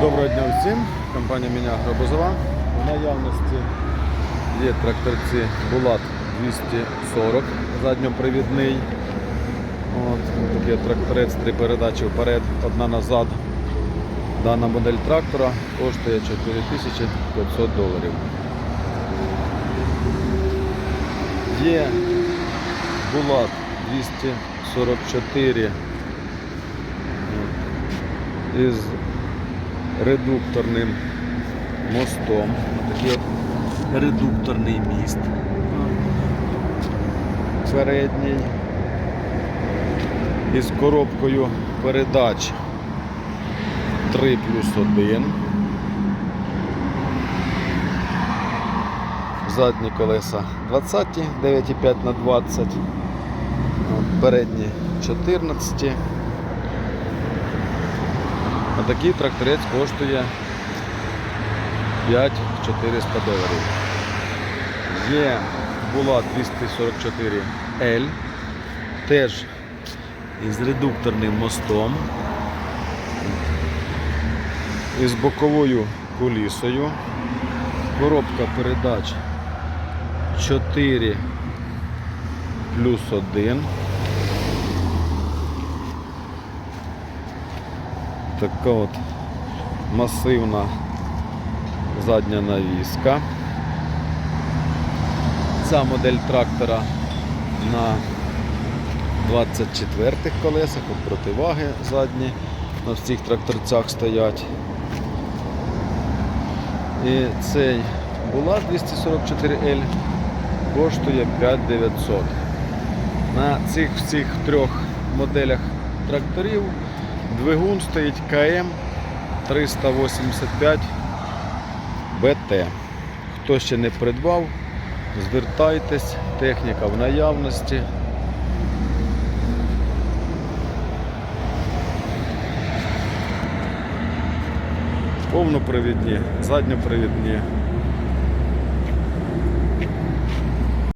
Доброго дня всім. Компанія Міня Гробозова. В наявності є тракторці Булат 240 задньопривідний. От, такий тракторець, три передачі вперед, одна назад. Дана модель трактора коштує 4500 доларів. Є Булат 244 із редукторним мостом. Такий от редукторний міст. Передній. Із коробкою передач 3 плюс 1. Задні колеса 20, 9,5 на 20, передні 14. А такий тракторець коштує 5400 доларів. Є була 244L, теж із редукторним мостом, із боковою кулісою, коробка передач 4 плюс 1. Така от масивна задня навіска. Ця модель трактора на 24 колесах, от противаги задні на всіх тракторцях стоять. І цей Булат 244L коштує 5900. На цих всіх трьох моделях тракторів двигун стоїть КМ 385 БТ. Хто ще не придбав, звертайтесь, техніка в наявності. Повнопривідні, задньопривідні